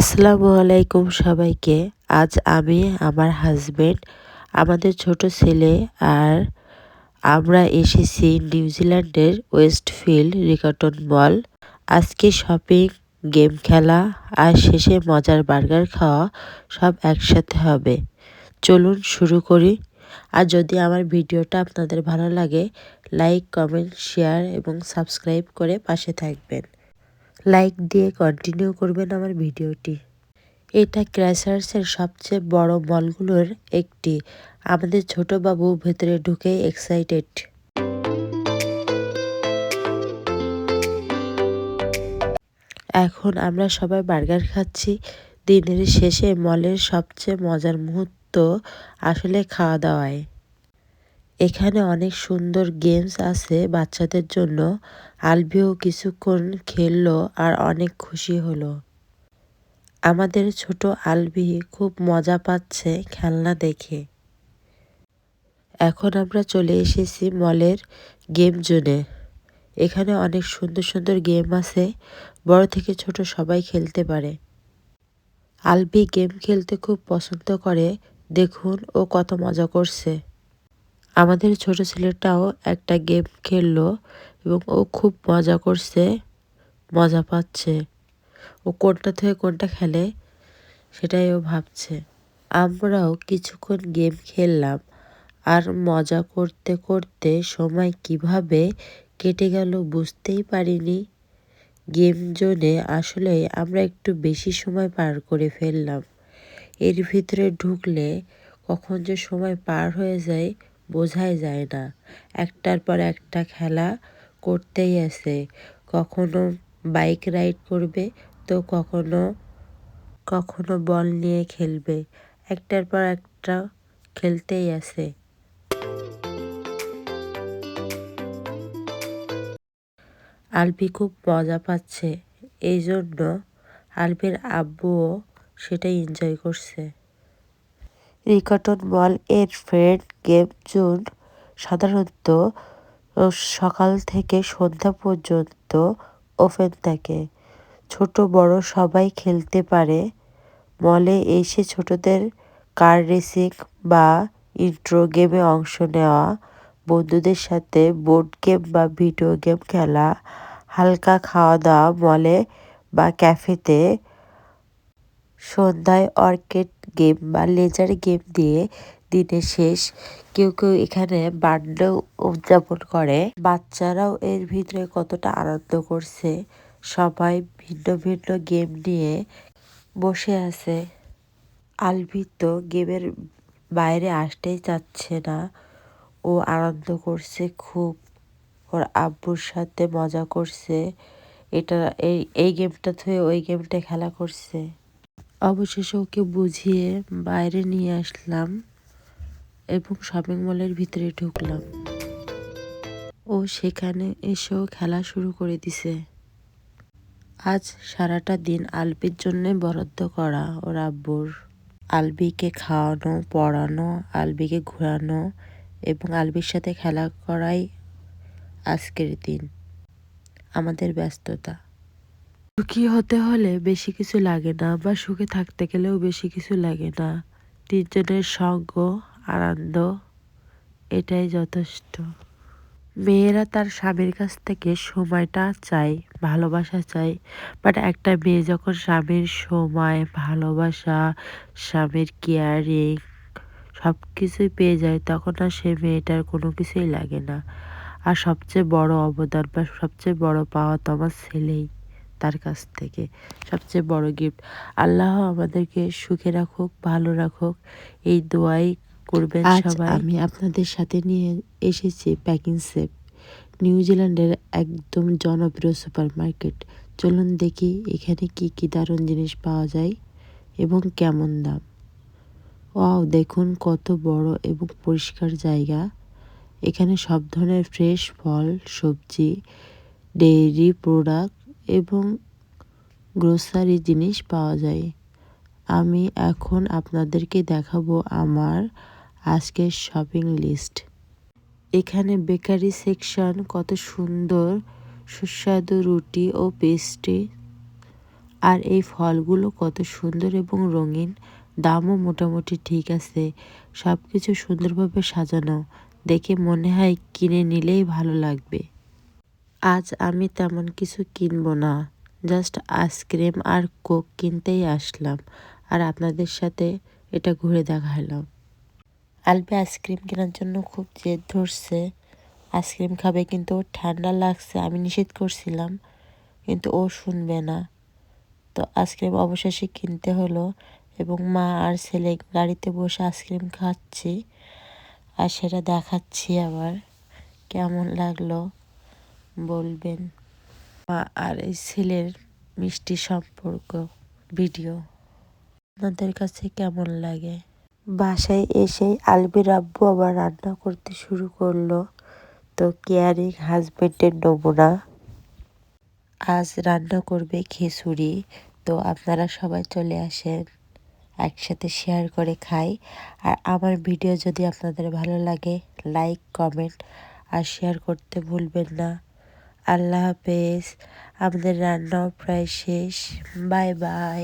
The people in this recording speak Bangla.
আসসালামু আলাইকুম সবাইকে। আজ আমি, আমার হাজব্যান্ড আমাদের ছোট ছেলে আর আমরা এসেছি নিউজিল্যান্ডের ওয়েস্টফিল্ড রিকটন মল। আজকে শপিং গেম খেলা আর শেষে মজার বার্গার খাওয়া সব একসাথে হবে। চলুন শুরু করি। আর যদি আমার ভিডিওটা আপনাদের ভালো লাগে লাইক কমেন্ট শেয়ার এবং সাবস্ক্রাইব করে পাশে থাকবেন। লাইক দিয়ে কন্টিনিউ করবেন আমার ভিডিওটি। এটা ক্র্যাশার্সের সবচেয়ে বড় মলগুলোর একটি। আমাদের ছোট বাবু ভেতরে ঢুকে এক্সাইটেড এখন আমরা সবাই বার্গার খাচ্ছি। দিনের শেষে মলের সবচেয়ে মজার মুহূর্ত আসলে খাওয়া দাওয়ায় এখানে অনেক সুন্দর গেমস আছে বাচ্চাদের জন্য। আলবিও কিছুক্ষণ খেললো আর অনেক খুশি হলো। আমাদের ছোট আলভি খুব মজা পাচ্ছে খেলনা দেখে। এখন আমরা চলে এসেছি মলের গেম জোনে। এখানে অনেক সুন্দর সুন্দর গেম আছে, বড় থেকে ছোট সবাই খেলতে পারে। আলবি গেম খেলতে খুব পছন্দ করে, দেখুন ও কত মজা করছে। আমাদের ছোট ছেলেটাও একটা গেম খেললো এবং ও খুব মজা করছে, মজা পাচ্ছে। ও কোনটা থেকে কোনটা খেলে সেটাই ও ভাবছে। আমরাও কিছুক্ষণ গেম খেললাম আর মজা করতে করতে সময় কীভাবে কেটে গেল বুঝতেই পারিনি। গেম জোনে আসলে আমরা একটু বেশি সময় পার করে ফেললাম। এর ভিতরে ঢুকলে কখন যে সময় পার হয়ে যায় বোঝাই যায় না। একটার পর একটা খেলা করতেই আছে কখনো বাইক রাইড করবে তো কখনো কখনো বল নিয়ে খেলবে। একটার পর একটা খেলতেই আছে আলবি খুব মজা পাচ্ছে। এই জন্য আলবির আব্বুও সেটাই এনজয় করছে। রিকটন মল এর ফ্রেন্ড গেম জোন সাধারণত সকাল থেকে সন্ধ্যা পর্যন্ত ওপেন থাকে। ছোট বড় সবাই খেলতে পারে। মলে এসে ছোটদের কার রেসিং বা ইন্ট্রো গেমে অংশ নেওয়া, বন্ধুদের সাথে বোর্ড গেম বা ভিডিও গেম খেলা, হালকা খাওয়া দাওয়া মলে বা ক্যাফেতে সন্ধ্যায় অর্কেড গেম বা লেজার গেম দিয়ে দিনের শেষ, কেউ কেউ এখানে বার্থডে উদযাপন করে। বাচ্চারাও এর ভিতরে কতটা আনন্দ করছে, সবাই ভিন্ন ভিন্ন গেম নিয়ে বসে আছে। আলভি তো গেমের বাইরে আসতেই চাচ্ছে না। ও আনন্দ করছে খুব। ওর আব্বুর সাথে মজা করছে। এটা এই এই গেমটা থুয়ে ওই গেমটা খেলা করছে। অবশেষে ওকে বুঝিয়ে বাইরে নিয়ে আসলাম এবং শপিং মলের ভিতরে ঢুকলাম। ও সেখানে এসেও খেলা শুরু করে দিছে। আজ সারাটা দিন আলবির জন্য বরাদ্দ করা ওর আব্বুর। আলবিকে খাওয়ানো, পড়ানো, আলবিকে ঘোরানো এবং আলবির সাথে খেলা করাই আজকের দিন। আমাদের ব্যস্ততা। সুখী হতে হলে বেশি কিছু লাগে না বা সুখে থাকতে গেলেও বেশি কিছু লাগে না। তিনজনের সঙ্গ, আনন্দ, এটাই যথেষ্ট। মেয়েরা তার স্বামীর কাছ থেকে সময়টা চাই ভালোবাসা চাই বাট একটা মেয়ে যখন স্বামীর সময়, ভালোবাসা, স্বামীর কেয়ারিং সব কিছুই পেয়ে যায়, তখন আর সে মেয়েটার কোনো কিছুই লাগে না। আর সবচেয়ে বড় অবদান বা সবচেয়ে বড় পাওয়া তো আমার ছেলেই। তার কাছ থেকে। সবচেয়ে বড় গিফট আল্লাহ আমাদেরকে সুখে রাখুক ভালো রাখুক। এই দোয়াই করবেন সবাই। আমি আপনাদের সাথে নিয়ে এসেছি প্যাকিং সেপ নিউজিল্যান্ডের একদম জনপ্রিয় সুপার মার্কেট চলুন দেখি এখানে কি কি দারুণ জিনিস পাওয়া যায় এবং কেমন দাম। ওয়াও দেখুন কত বড় এবং পরিষ্কার জায়গা। এখানে সব ধরনের ফ্রেশ ফল সবজি ডেইরি প্রোডাক্ট এবং গ্রোসারি জিনিস পাওয়া যায়। আমি এখন আপনাদেরকে দেখাবো আমার আজকের শপিং লিস্ট এখানে বেকারি সেকশন কত সুন্দর, সুস্বাদু রুটি ও পেস্ট্রি আর এই ফলগুলো কত সুন্দর এবং রঙিন, দামও মোটামুটি ঠিক আছে। সব কিছু সুন্দরভাবে সাজানো। দেখে মনে হয় কিনে নিলেই ভালো লাগবে। আজ আমি তেমন কিছু কিনবো না। জাস্ট আইসক্রিম আর কোক কিনতেই আসলাম আর আপনাদের সাথে এটা ঘুরে দেখালাম। আলবে আইসক্রিম কেনার জন্য খুব জেদ ধরছে। আইসক্রিম খাবে কিন্তু ওর ঠান্ডা লাগছে, আমি নিষেধ করছিলাম, কিন্তু ও শুনবে না। তো আইসক্রিম অবশেষে কিনতে হলো এবং মা আর ছেলে গাড়িতে বসে আইসক্রিম খাচ্ছি আর সেটা দেখাচ্ছি আবার। কেমন লাগল? বলবেন। মা আর এই ছেলের মিষ্টি সম্পর্ক ভিডিও আপনাদের কাছে কেমন লাগে? বাসায় এসে আলবির আব্বু আবার রান্না করতে শুরু করল। তো কেয়ারিং হাজবেন্ডের নমুনা। আজ রান্না করবে খিচুড়ি। তো আপনারা সবাই চলে আসেন একসাথে শেয়ার করে খাই। আর আমার ভিডিও যদি আপনাদের ভালো লাগে লাইক কমেন্ট আর শেয়ার করতে ভুলবেন না। আল্লাহ হাফেজ আমাদের রান্নাও প্রায় শেষ বাই বাই